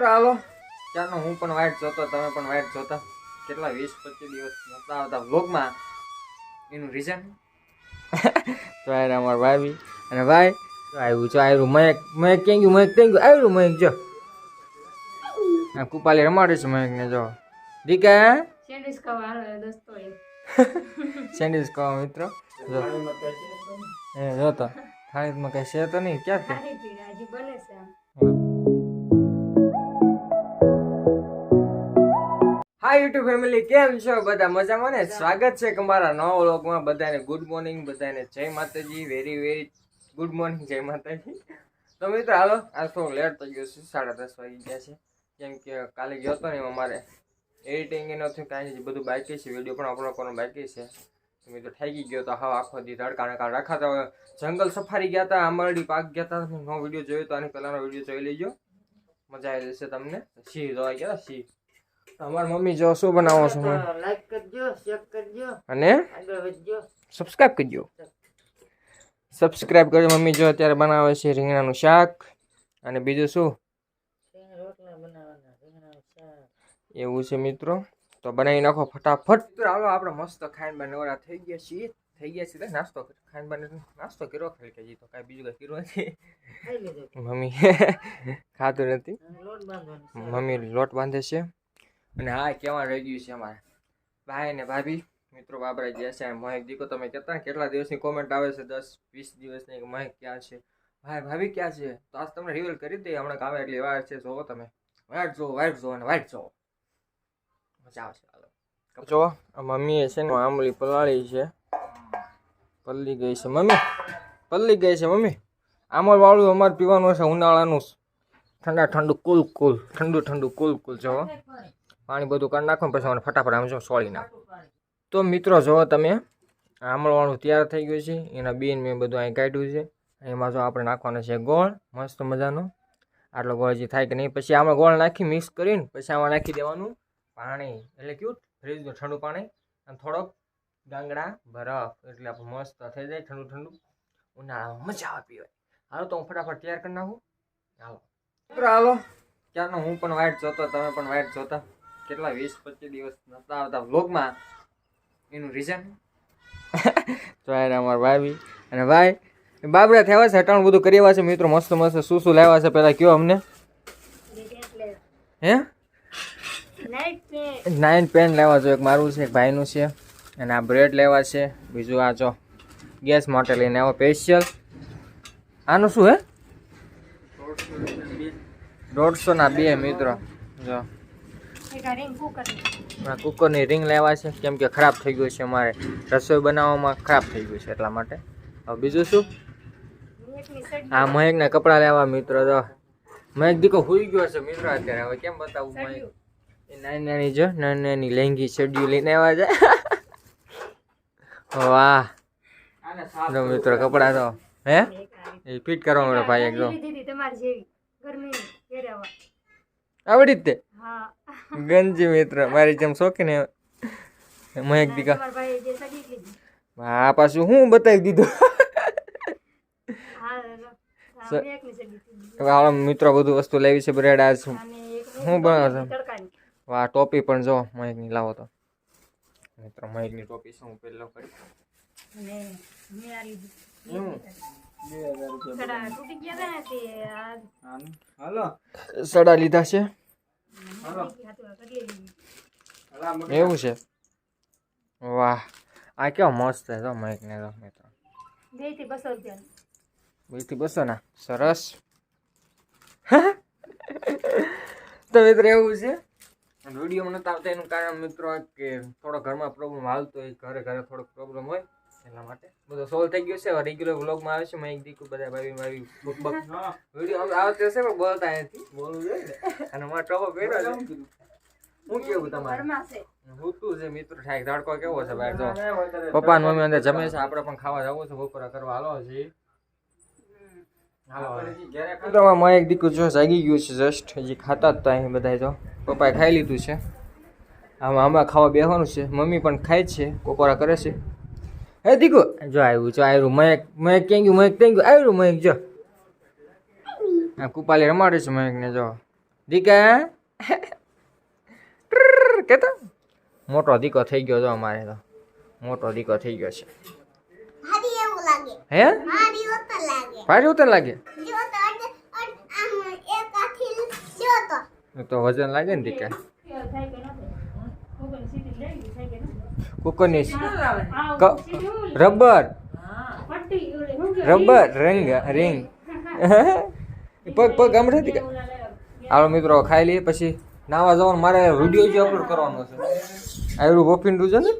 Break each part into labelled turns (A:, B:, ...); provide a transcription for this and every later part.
A: મિત્રો હાલો. ચાલો હું પણ વાઇટ જોતો તમે પણ વાઇટ જોતા. કેટલા વીસ પચીસ દિવસ નહોતા આવતા. વ્લોગમાં એનું રીઝન તો આયરા અમારા ભાઈ અને ભાઈ તો આવ્યું છે આવ્યું મયક. મયક ક્યાં ગયું? મયક ક્યાં ગયું? આવ્યું મયક જો. આ કુપાલી રમાડે છે મયકને જો. દીકા
B: સેન્ડવિચ ખાવા દોસ્તો
A: સેન્ડવિચ કહો મિત્રો. જો. એ જો તો થાળીમાં કઈ છે તો નહીં? ક્યાં
B: હજી બને છે
A: હાય યુટ્યુબ ફેમિલી કેમ છો? બધા મજામાં ને? સ્વાગત છે તમારા નવા વ્લોગમાં. બધાને ગુડ મોર્નિંગ બધાને જય માતાજી. વેરી વેરી ગુડ મોર્નિંગ જય માતાજી. તો મિત્રો, હાલો, આ થોડું લેટ થઈ ગયું છે, સાડા દસ વાગી ગયા છે. કેમ કે કાલે ગયો હતો ને એમાં મારે એડિટિંગ એ નથી કાંઈ નહીં, બધું બાકી છે. વીડિયો પણ અપલોડ કરવાનો બાકી છે. મિત્રો થાકી ગયો તો હા આખો દી તડકાને કાળ રાખાતા જંગલ સફારી ગયા હતા આંબરડી પાક ગયા હતા નો વીડિયો જોયો તો આની પહેલાંનો વીડિયો જોઈ લેજો. મજા આવી જશે તમને. સિંહ જોવા ગયા સિંહ અમારી મમ્મી જો શું બનાવો છો?
C: લાઈક કરજો શેર કરજો.
A: અને?
C: આગળ વધજો.
A: સબસ્ક્રાઇબ કરજો. સબસ્ક્રાઇબ કરજો મમ્મી જો અત્યારે બનાવે છે રીંગણાનું શાક. અને બીજું શું? એવું છે મિત્રો. તો બનાવી નાખો ફટાફટ. હાલો આપણે મસ્ત ખાઈને બને થઈ ગયા છીએ. થઈ ગયા છીએ નાસ્તો ખાઈને બને નાસ્તો કર્યો ખાલી કે તો કાંઈ બીજું કાંઈ કર્યું નથી. મમ્મી ખાતું નથી. મમ્મી લોટ બાંધે છે. અને હા, કેવા રહી ગયું છે અમારે? ભાઈ ને ભાભી, મિત્રો બાબરા ગયા છે મહેક દીકો તમે કહેતા ને, કેટલા દિવસની કોમેન્ટ આવે છે? દસ, વીસ દિવસની મહેક ક્યાં છે? ભાઈ, ભાભી ક્યાં છે? તો આજ તમને રિવીલ કરી દઈએ, હમણાં કામે એટલી વાર છે, જોવો તમે. વાઇટ જોવો વાઇટ જોવો અને વાઇટ જોવો. મજા આવશે, હાલો. જો મમ્મીએ છે ને આંબલી પલાળી છે. પલ્લી ગઈ છે, મમ્મી. પલ્લી ગઈ છે, મમ્મી. આમલ વાળું અમારે પીવાનું છે ઉનાળાનું. ઠંડા ઠંડુ કુલ કુલ, ઠંડુ ઠંડુ કુલ કુલ જો પાણી બધું કરી નાખો પછી મને ફટાફટ આમ જો સોળી નાખો. તો મિત્રો, જો તમે આંબળવાનું તૈયાર થઈ ગયું છે, એના બીન મેં બધું અહીં કાઢ્યું છે. એમાં જો આપણે નાખવાનો છે ગોળ, મસ્ત મજાનો. આટલો ગોળ જે થાય કે નહીં? પછી આમાં ગોળ નાખી મિક્સ કરીને પછી આમાં નાખી દેવાનું પાણી. એટલે કેવું? ફ્રીજનું ઠંડુ પાણી અને થોડોક ગાંગડા, બરફ, એટલે આપણે મસ્ત થઈ જાય ઠંડુ ઠંડુ. ઉનાળામાં મજા આવે પીવાય હાલો, તો હું ફટાફટ તૈયાર કરી નાખું. હાલો. હાલો. ક્યારનો હું પણ વાઇટ જોતો, તમે પણ વાઇટ જોતા. કેટલા વીસ પચીસ દિવસ નહોતા આવતા વ્લોગમાં એનું રીઝન તો એને અમારા ભાઈ અને ભાઈ બાબરા થયા છે અટાણું બધું કરી આવ્યા છે મિત્રો મસ્ત મસ્ત શું શું લાવ્યા છે પહેલાં કયો અમને? હે? નાઇન પેન લેવા જો એક મારું છે એક ભાઈનું છે અને આ બ્રેડ લેવા છે બીજું આ જો ગેસ માટે લઈને આવો સ્પેશિયલ આનું શું હે? દોઢસો ના બે મિત્રો. જો. કુકરની રિંગ લેવા છે. કેમ કે ખરાબ થઈ ગયું છે અમારે. રસોઈ બનાવવામાં ખરાબ થઈ ગયું છે એટલા માટે. હવે બીજું શું? હા મહેકના કપડાં લેવા મિત્રો તો મહેક દીકો હોઈ ગયો છે મિત્રો અત્યારે. હવે કેમ બતાવું મહેક? એ નાની નાની જો નાની નાની લેંગી શેડ્યુલ લઈને આવ્યા છે. વાહ. જો મિત્રો કપડાં તો હે? એ ફિટ કરવા મળે ભાઈ એકદમ આવડી જ તે. ગંજી મિત્ર મારી જેમ શોખીને મહેક દીકા હા પાછું હું બતાવી દીધું? હાલો મિત્રો બધું વસ્તુ લેવી છે બ્રેડ આ શું
B: અને
A: હું બનાવો છો?
B: વા
A: વાહ ટોપી પણ જો મહેકની લાવો તો. મિત્રો મહેકની ટોપી છે હું પહેલો કરી?
B: સડા
A: લીધા છે? એવું છે? વાહ. આ કેવો મસ્ત છે તો મહેકને તો મિત્રો
B: બેથી બસો રૂપિયા
A: બીજથી બસો ના? સરસ. તો મિત્રો એવું છે? વિડીયોમાં નતા આવતા એનું કારણ મિત્રો કે થોડો ઘરમાં પ્રોબ્લેમ હાલતો હોય ઘરે ઘરે થોડોક પ્રોબ્લેમ હોય. એટલા માટે. બધો સોલ્વ થઈ ગયો છે. રેગ્યુલર વ્લોગમાં આવે છે. મેં એક દીકું બધા ભાઈ ભાઈ બક બક. વીડિયો આવતો છે પણ બોલતા નથી. બોલવું જોઈએ અને મારો ટોપો પહેર્યો છે. હું કેવું તમારે?
B: છે.
A: મિત્ર. થાય તડકો કેવો છે બહાર? જો. પપ્પા ને મમ્મી અંદર જમે છે. આપણે પણ ખાવા જવું છે. બપોરા કરવા હાલો છે હાલો. એક દીકરું જો જાગી ગયું છે જસ્ટ હજી ખાતા જ હતા અહીં બધા જો. પપ્પાએ ખાઈ લીધું છે. આમાં આમાં ખાવા બેસવાનું છે. મમ્મી પણ ખાય જ છે. બપોરા કરે છે. હે દીકુ? જો આવ્યું જો આવ્યું મયક મયક ક્યાં ગયું મયક ક્યાં ગયું? આવ્યું મયક જો. આ કુપાલી રમાડે છે મયકને જો. દીકા કેતા? મોટો દીકો થઈ ગયો તો અમારે તો. મોટો દીકો થઈ ગયો છે.
B: હારી એવું લાગે.
A: હે? ભારે ઉતર લાગે.
B: જો જો તો
A: વજન લાગે ને દીકા? કુકરની ક- રબર. રબર રંગ? રિંગ પગ પગ ગમડે કે? હાલો મિત્રો ખાઈ લઈએ પછી નાવા જવાનું. મારે વીડિયો જે અપલોડ કરવાનો છે. આવ્યું બફીન રૂજો ને?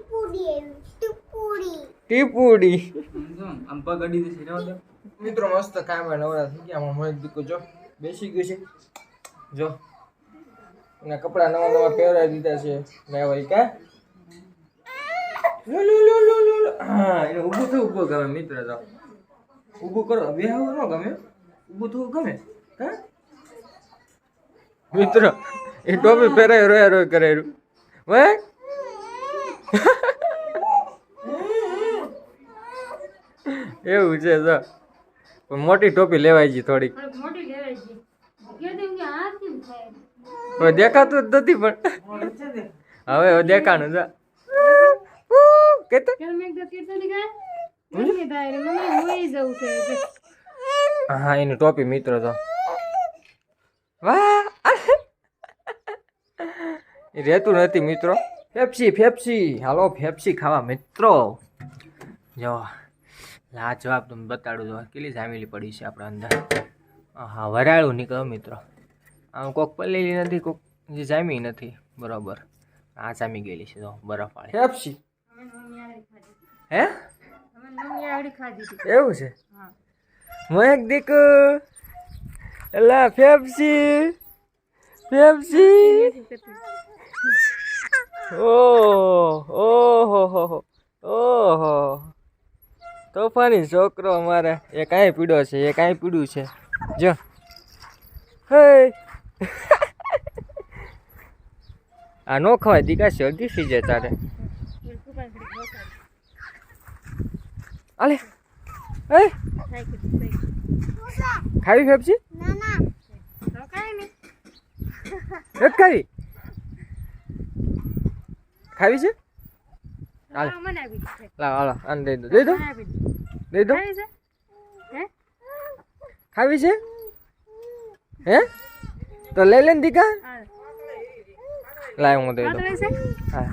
A: ટીપુડી મિત્રો મસ્ત કામ નવરા થઈ ગયા. આમાં મોએક દીકુ જો બેસી ગયું છે. જો. અને કપડાં નવા નવા પહેરાવી દીધા છે. મેં વળી કા? લો લો લો લો લો લો. હા એને ઊભું થવું ઊભું ગમે મિત્ર તો ઊભું કરો બે ન ગમે ઊભું થવું ગમે હા મિત્ર એ ટોપી પહેરાય રોયા રોય કરે રહ્યું વે એવું છે તો પણ મોટી ટોપી લેવાય છે થોડીક.
B: મોટી લેવાય છે
A: દેખાતું જ નથી પણ. હવે દેખાણું છે કેતો? હા એની ટોપી મિત્રો તો. વાહ! એ રહેતું નથી મિત્રો. ફેફસી ફેફસી. હાલો ફેફસી ખાવા મિત્રો. જો લાજવાબ તમને બતાડું જો કેટલી જામેલી પડી છે આપણા અંદર. હા વરાળું નીકળો મિત્રો. આમ કોક પલેલી નથી કોક જે જામી નથી. બરાબર. આ જામી ગયેલી છે જો બરફવાળી
B: વાળી. ખાધી
A: હે? એવું છે?
B: મહેક
A: મોહેક દીકુ એલા ફેપ્સી ઓહ ઓહો હો હો ઓહો. તોફાની છોકરો અમારે એ કાંઈ પીડો છે એ કાંઈ પીડું છે. જો. હે. આ નો ખવાય દીકા શરદી થઈ જાય તારે.
B: તો કાઈ નહીં
A: નથી ખાવી? ખાવી છે? હાલે લાવ હાલો આને દઈ દો. દઈ દો. દઈ દો.
B: ખાવી છે? હે?
A: તો લઈ લે દીકા? લાવ હું દઈ દઉં. હા.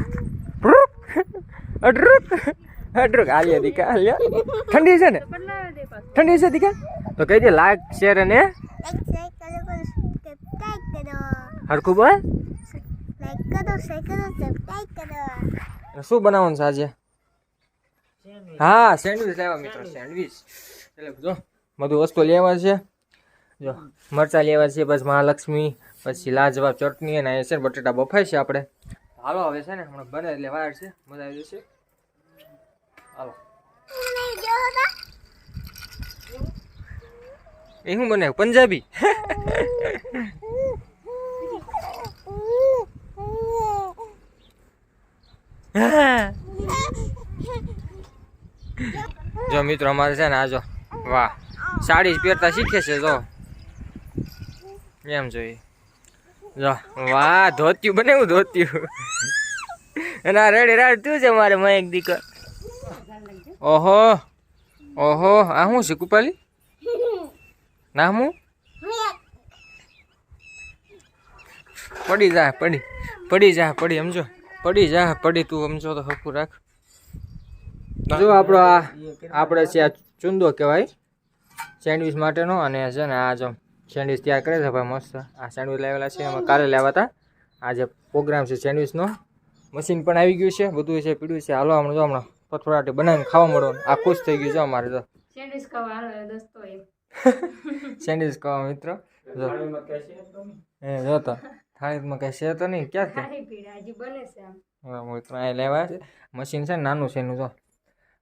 A: અડ્રુક આલિયા દીકા આલિયા ઠંડી છે ને?
B: પાછું
A: ઠંડી છે દીકા? તો કહી દે
B: લાઈક શેર અને
A: હરખું બોલ. શું બનાવવાનું છે આજે? હા સેન્ડવિચ લેવા મિત્રો સેન્ડવિચ એટલે જો, બધું વસ્તુ લેવા છે. જો, મરચાં લેવા છે બસ મહાલક્ષ્મી, પછી લાજવાબ ચટણી અને છે બટેટા બફાય છે આપણે. હાલો આવે છે ને, હમણાં બને એટલે વાર છે, મજા આવી જશે. એ શું બને પંજાબી? જો મિત્રો, અમારે છે ને આ જો, વાહ, સાડી પહેરતા શીખે છે, જો. એમ જોઈએ જો, વાહ, ધોત્યું બને હું ધોત્યું. અને રેડી રાડ થયું છે મારે મયક દીકર. ઓહો ઓહો, આ શું છે કૃપાલી? ના હું? પડી જા, પડી પડી જા, પડી, સમજો. પડી જા, પડી તું, સમજો તો હકું રાખ. જો આપણો આ, આપણે છે આ ચુંદો કહેવાય, સેન્ડવિચ માટેનો, અને છે ને આ જો સેન્ડવિચ તૈયાર કરે છે, ભાઈ મસ્ત. આ સેન્ડવિચ લાવેલા છે, એમાં કાલે લાવ્યા હતા. આ જે પ્રોગ્રામ છે સેન્ડવિચનો, મશીન પણ આવી ગયું છે બધું છે પીડ્યું છે. હાલો, હમણાં જો હમણાં. પથોરાટી બનાવીને ખાવા મળો આ ખુશ થઈ ગયું છે અમારે તો.
B: સેન્ડવિચ ખાવા દોસ્તો
A: સેન્ડવિચ ખાવા મિત્રો. જો. એ જો તો. થાળીમાં કઈ છે તો નહીં ક્યાં છે?
B: મિત્ર પીડા હજી બને છે આમ.
A: હવે મિત્રો અહીં લેવા છે. મશીન છે ને નાનું છે એનું જો.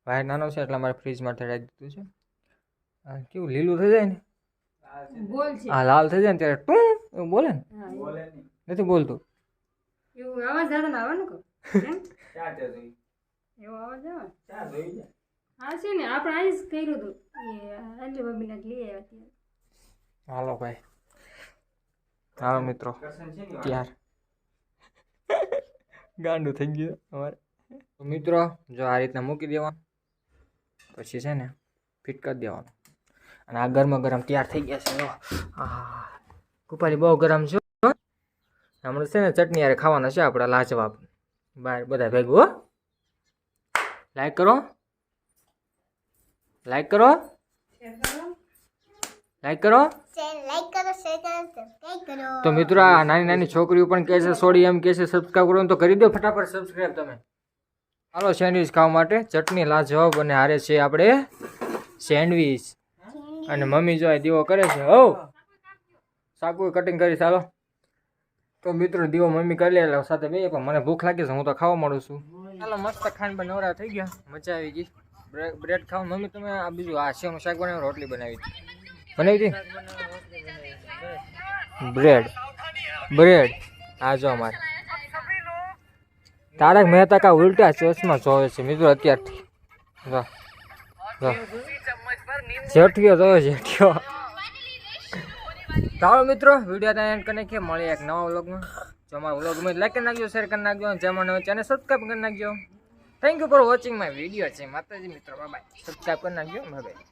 A: વાયર નાનો છે એટલે અમારે ફ્રીજમાં ચડાવી દીધું છે. આ કેવું લીલું થઈ જાય ને?
B: હા
A: આ લાલ થઈ જાય ને ત્યારે ટું એવું બોલે ને?
B: હા
A: નથી બોલતું.
B: એવું અવાજ આવે ને આવે ને કહું એમ? એવો અવાજ આવે? હા છે ને આપણે અહીં જ કર્યું હતું. એ એટલે બબીના લઈ આવ્યા ત્યાં
A: હાલો ભાઈ. હાલો મિત્રો. ત્યાર. ગાંડું થઈ ગયું અમારે. મિત્રો જો આ રીતના મૂકી દેવાનું. પછી છે ને ફિટ કરી દેવાનું. અને આ ગરમા ગરમ તૈયાર થઈ ગયા છે. કુપાલી બહુ ગરમ છે હો. હમણાં છે ને ચટણી યારે ખાવાના છે આપણા લાજવાબ. બહાર બધા ભેગું હો. લાઈક કરો. લાઈક કરો. લાઈક કરો. તો મિત્રો આ નાની નાની છોકરીઓ પણ કે છે, સોડી એમ કહે છે સબસ્ક્રાઈબ કરો. તો કરી દો ફટાફટ સબસ્ક્રાઈબ તમે. હાલો સેન્ડવિચ ખાવા માટે ચટણી લાજવાબ અને હારે છે આપણે સેન્ડવિચ અને મમ્મી જો દીવો કરે છે. હો. સાકુ કટિંગ કરી ચાલો તો મિત્રો દીવો મમ્મી કરી લે સાથે બે પણ મને ભૂખ લાગી છે, હું તો ખાવા માંડું છું. ચાલો મસ્ત ખાંડ નવરા થઈ ગયા. મજા આવી ગઈ. બ્રેડ ખાવ. મમ્મી તમે આ બીજું આ સેવનું શાક બનાવ્યું? રોટલી બનાવી બનાવી હતી? બ્રેડ. બ્રેડ. આ જો અમારે. તારક મહેતા કા ઉલટા ચશ્મા જોવે છે. મિત્રો અત્યારથી જો. જો. જેઠિયો જોવે જેઠિયો. ચાલો મિત્રો વીડિયો ત્યાં એન્ડ કરીને કે મળીએ એક નવા વ્લોગમાં. જો અમારો વ્લોગમાં લાઈક કરી નાખજો શેર કરી નાખજો જે મને ચેનલ સબસ્ક્રાઈબ કરી નાખજો. Thank you for watching my video છે, માતાજી મિત્રો બાય સબસ્ક્રાઈબ કરી નાખજો બાય